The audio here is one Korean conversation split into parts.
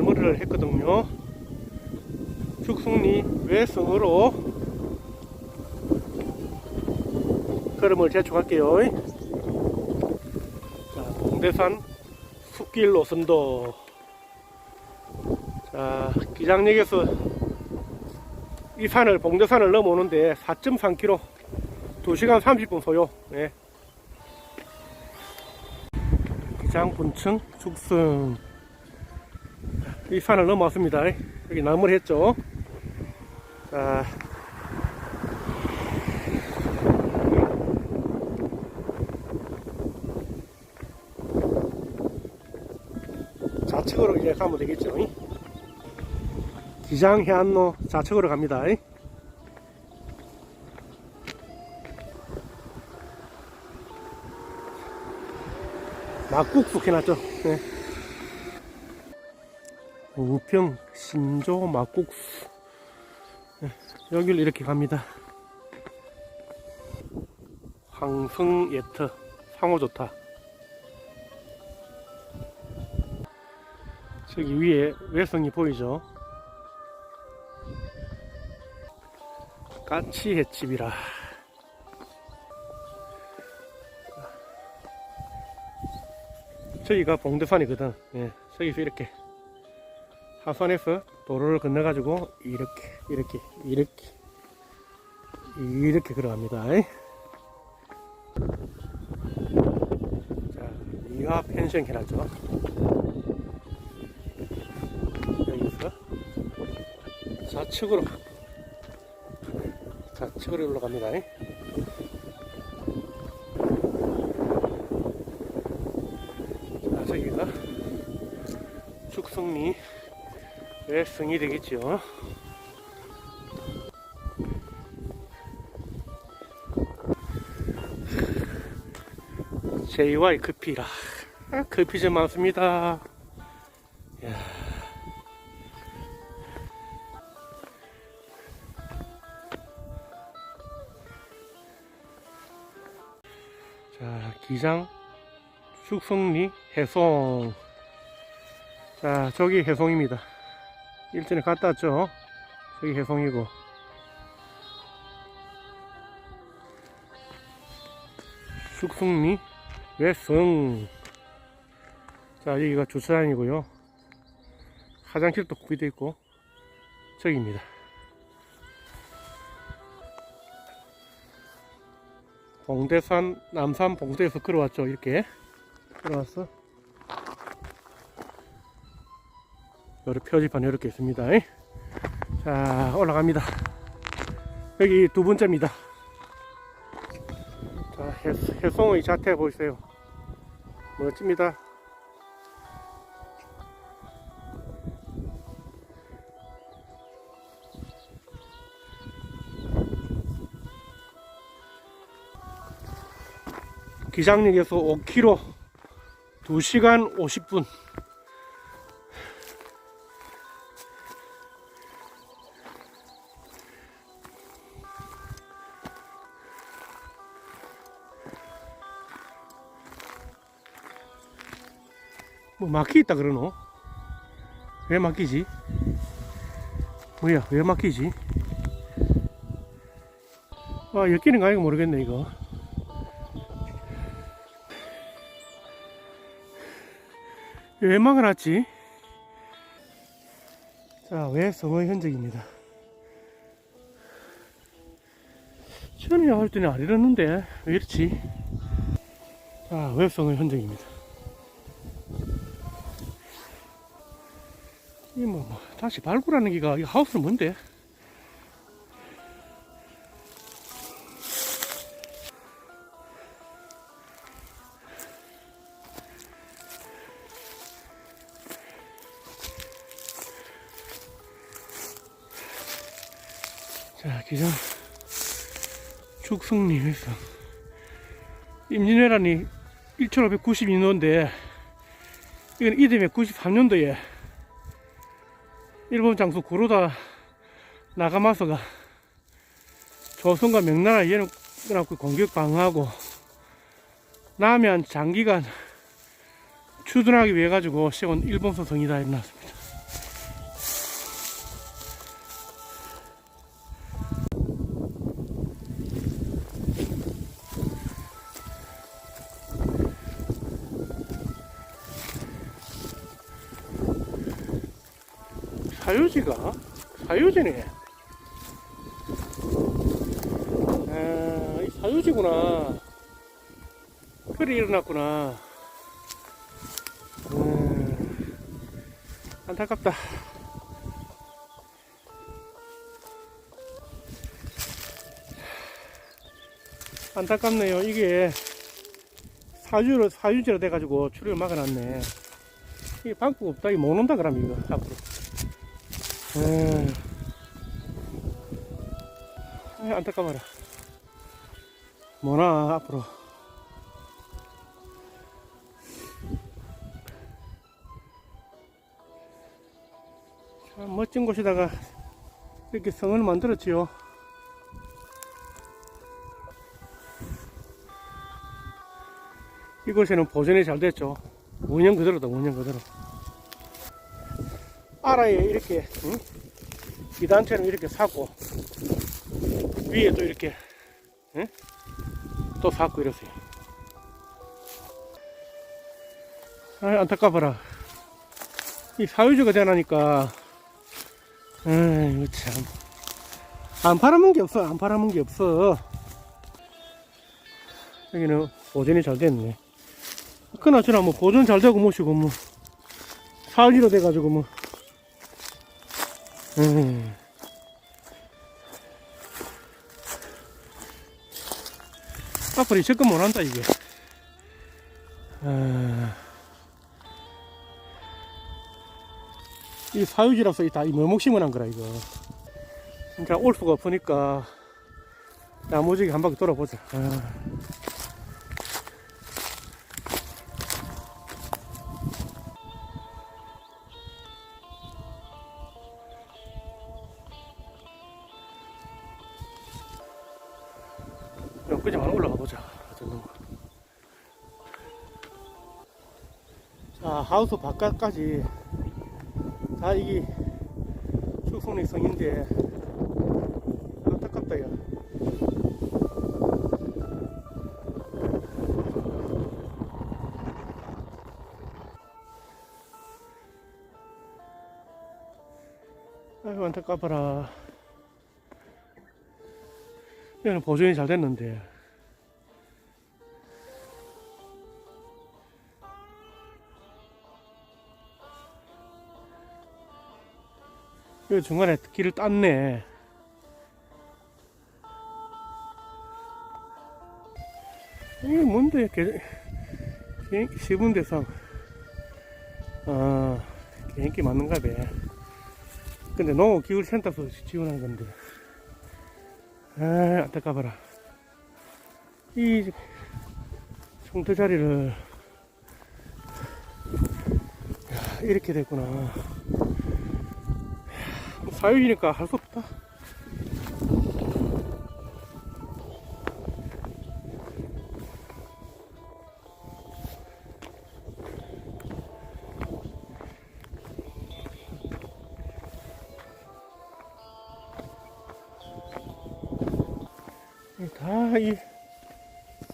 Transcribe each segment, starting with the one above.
날머리를 했거든요. 죽순리 외성으로 걸음을 재촉할게요. 자, 봉대산 숲길 노선도 자, 기장역에서 이 산을 봉대산을 넘어오는데 4.3km 2시간 30분 소요. 예. 기장 분층 죽순 이 산을 넘어왔습니다. 여기 나무를 했죠. 자, 좌측으로 이제 가면 되겠죠. 기장 해안로 좌측으로 갑니다. 막국수 해놨죠. 네. 우평 신조 막국수 네, 여기를 이렇게 갑니다. 황성 예터 상호 좋다. 저기 위에 외성이 보이죠? 까치 횟집이라. 저기가 봉대산이거든. 예, 저기서 이렇게 하산에서 도로를 건너가지고 이렇게 이렇게 이렇게 이렇게 걸어갑니다. 자, 이하 펜션 해놨죠. 여기서 좌측으로 좌측으로 올라갑니다. 자, 저기가 축성리 외성이 되겠죠. JY 커피라. 아, 커피점 많습니다. 이야. 자, 기장 축성리 해송. 자, 저기 해송입니다. 일전에 갔다 왔죠. 저기 해송이고. 숙성리 외성. 자, 여기가 주차장이고요. 화장실도 구비되어 있고, 저기입니다. 봉대산, 남산 봉대에서 걸어왔죠. 이렇게. 걸어왔어. 표지판 이렇게 있습니다. 자, 올라갑니다. 여기 두 번째입니다. 자, 해, 해송의 자태 보이세요. 멋집니다. 기장역에서 5km 2시간 50분 막히 있다 그러노? 왜 막히지? 뭐야 왜 막히지? 아 엮이는 거 아니고 모르겠네 이거 왜 막아놨지? 자왜 성의 흔적입니다 전에 할 때는 안 이랬는데 왜 이렇지? 자 웹성의 흔적입니다 이 뭐, 뭐 다시 발굴하는 기가 이 하우스는 뭔데? 자, 기장 죽승리 회사 임진왜란이 1592년도인데 이건 이듬해 93년도에 일본 장수 구로다 나가마서가 조선과 명나라 이해놓고 공격 방어하고 남해안 장기간 추둔하기 위해 가지고 세운 일본 소성이다 이러났습니다. 사유지가? 사유지네. 아, 이 사유지구나. 그리 일어났구나. 음, 안타깝다. 안타깝네요. 이게 사유로, 사유지로 돼가지고 출혈 막아놨네. 이게 방법 없다. 이거 못 온다, 그럼 이거. 음. 아, 안타까워라. 뭐나, 앞으로. 참 멋진 곳에다가 이렇게 성을 만들었지요. 이곳에는 보존이 잘 됐죠. 문형 그대로다, 문형 그대로. 아라에 이렇게, 응? 이 단체는 이렇게 사고, 위에 또 이렇게, 응? 또 사고 이러세요. 아, 안타까워라. 이 사유지가 되나니까, 아이고, 참. 안 팔아먹은 게 없어, 안 팔아먹은 게 없어. 여기는 보존이 잘 됐네. 그나저나 뭐 보존 잘 되고 뭐시고 뭐 사지로 돼가지고 뭐 음. 앞으로 접근 못한다 이게 아. 이 사유지라서 다이 묘목 심어놓은 거라 이거 그러니까 올 수가 없으니까 나무지게 한 바퀴 돌아보자 아. 안 올라가 보자. 자, 하우스 바깥까지 다 이게 축성리 성인데 안타깝다, 야. 아이고, 안타까워라. 얘는 보존이 잘 됐는데. 이 중간에 길을 땄네. 이게 뭔데, 개, 개인기 시분대상. 아, 개인기 맞는가 봐. 근데 농업기술센터에서 지원한 건데. 아, 안타까워라. 이 송토 자리를 야, 이렇게 됐구나. 사유지니까 할 수 없다. 다 이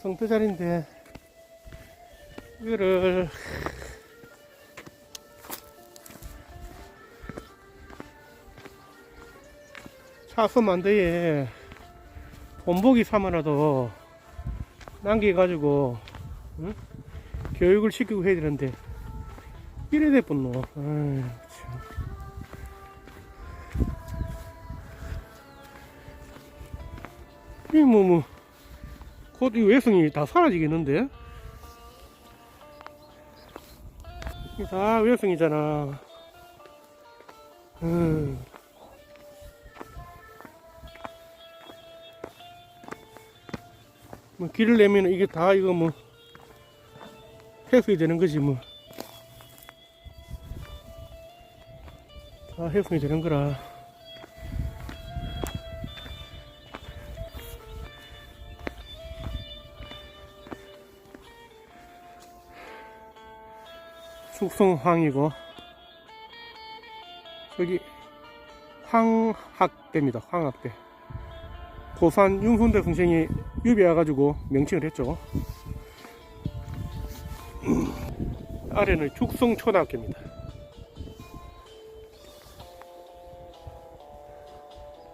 성토 자리인데 이거를 차서 만대에 본보기 삼아라도 남겨가지고 응? 교육을 시키고 해야 되는데 이래 돼뿐노 이 참. 이뭐 뭐, 곧 이 외성이 다 사라지겠는데? 다 외성이잖아. 음. 뭐 길을 내면 이게 다 이거 뭐 해소이 되는 거지 뭐. 다 해소이 되는 거라. 숙성황이고 여기 황학대입니다. 황학대. 고산 융손대 선생이 유비 와가지고 명칭을 했죠. 아래는 죽성초등학교입니다.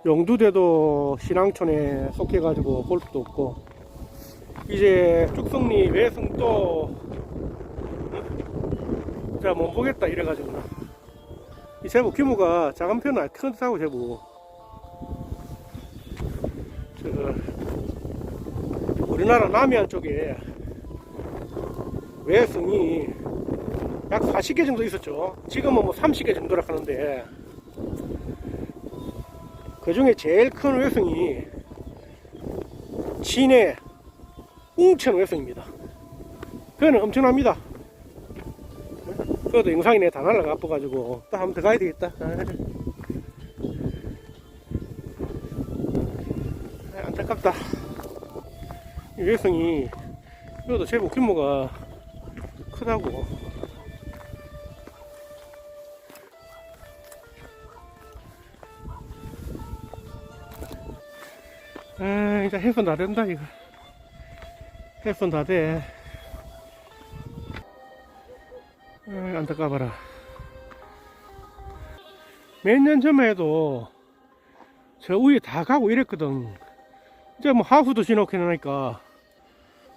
영두대도 신앙촌에 속해가지고 볼 수도 없고 이제 죽성리 외승 또 제가 못 보겠다 이래가지고 이 제법 규모가 작은 편은 아니 큰 사고 저 우리나라 남해안 쪽에 외승이 약 40개 정도 있었죠. 지금은 뭐 30개 정도라 하는데 그 중에 제일 큰 외승이 진해 웅천 외승입니다. 그거는 엄청납니다. 그것도 영상이 내다 날라가 아파가지고 또 한번 더 가야 되겠다. 아, 안타깝다. 이 외승이 이것도 제법 규모가 크다고. 아, 이제 해선 다 된다, 이거. 해선 다 돼. 안타까워라. 몇 년 전만 해도 저 위에 다 가고 이랬거든. 이제 뭐 하수도 지놓게 해놓으니까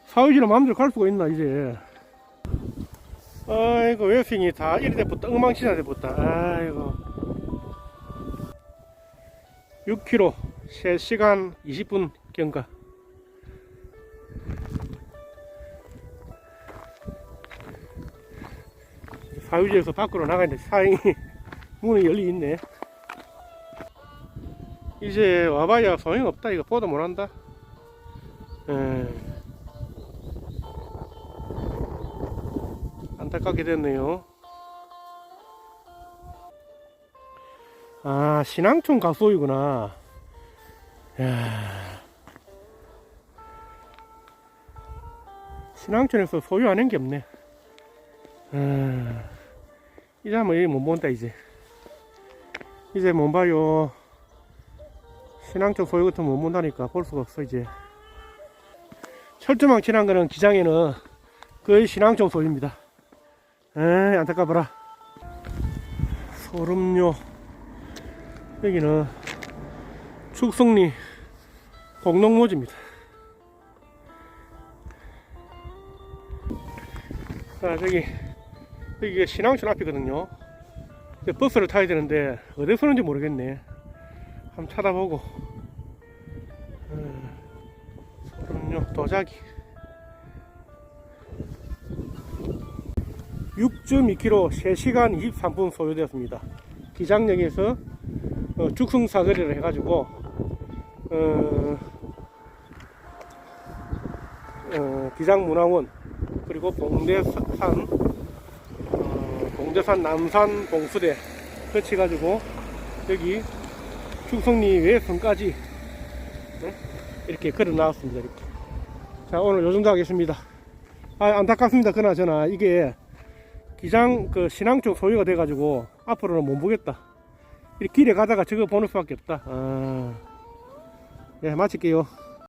사유지로 마음대로 갈 수가 있나, 이제. 아이고, 웨싱이 다 이래 돼버렸다. 엉망진하 돼버렸다. 아이고. 6km 3시간 20분 경과 사유지에서 밖으로 나가는데 사행이. 문이 열리 있네. 이제 와봐야 소용없다. 이거 보도 못한다. 에. 안타깝게 됐네요. 아 신앙촌 가소이구나. 야. 신앙촌에서 소유 안한게 없네. 아, 이제 한번 여기 못 본다 이제. 이제 못 봐요. 신앙촌 소유 같은 못 본다니까 볼 수가 없어 이제. 철조망 칠한 거는 기장에는 거의 신앙촌 소유입니다. 에이 안타까워라. 소름요. 여기는 축성리 공농모지입니다. 자, 저기, 여기가 신앙촌 앞이거든요. 버스를 타야 되는데, 어디서 오는지 모르겠네. 한번 찾아보고. 음, 그럼요, 도자기. 6.2km 3시간 23분 소요되었습니다. 기장역에서 어, 죽승사거리를 해가지고 어, 어, 기장문화원 그리고 봉대산 어, 봉대산 남산 봉수대 거쳐가지고 여기 죽성리 외성까지 네? 이렇게 걸어 나왔습니다 이렇게. 자 오늘 요 정도 하겠습니다. 아 안타깝습니다. 그나저나 이게 기장 그 신앙 쪽 소유가 돼가지고 앞으로는 못 보겠다. 이렇게 길에 가다가 저거 보는 수밖에 없다. 아, 예 마칠게요